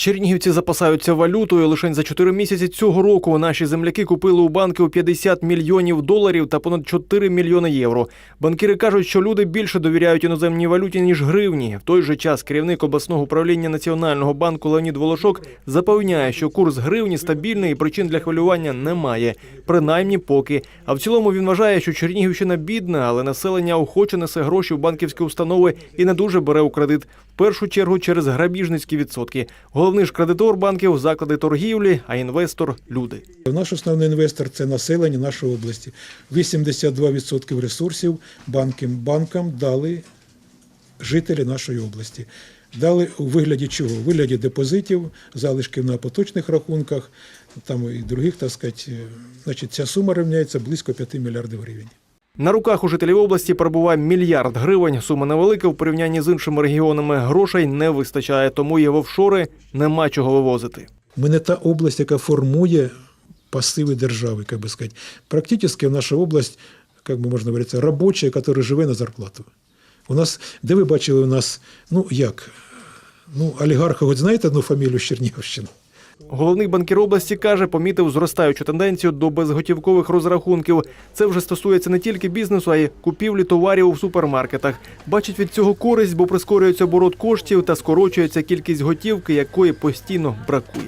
Чернігівці запасаються валютою. Лише за 4 місяці цього року наші земляки купили у банки у 50 мільйонів доларів та понад 4 мільйони євро. Банкіри кажуть, що люди більше довіряють іноземній валюті ніж гривні. В той же час керівник обласного управління Національного банку Леонід Волошок запевняє, що курс гривні стабільний і причин для хвилювання немає, принаймні поки. А в цілому він вважає, що Чернігівщина бідна, але населення охоче несе гроші в банківські установи і не дуже бере у кредит. В першу чергу через грабіжницькі відсотки. Головний ж кредитор банків заклади торгівлі, а інвестор люди. Наш основний інвестор це населення нашої області. 82% ресурсів банкам, банкам дали жителі нашої області. Дали у вигляді чого? У вигляді депозитів, залишків на поточних рахунках, там і других, так сказати. Значить, ця сума рівняється близько 5 мільярдів гривень. На руках у жителів області перебуває мільярд гривень. Сума невелика в порівнянні з іншими регіонами. Грошей не вистачає, тому і в офшори нема чого вивозити. Ми не та область, яка формує пасиви держави, як би сказати. Практично наша область, як би можна говорити, робоча, яка живе на зарплату. У нас, де ви бачили у нас, ну як, ну, олігарха, хоч знаєте одну фамілію з Чернігівщини? Головний банкір області каже, помітив зростаючу тенденцію до безготівкових розрахунків. Це вже стосується не тільки бізнесу, а й купівлі товарів у супермаркетах. Бачить від цього користь, бо прискорюється оборот коштів та скорочується кількість готівки, якої постійно бракує.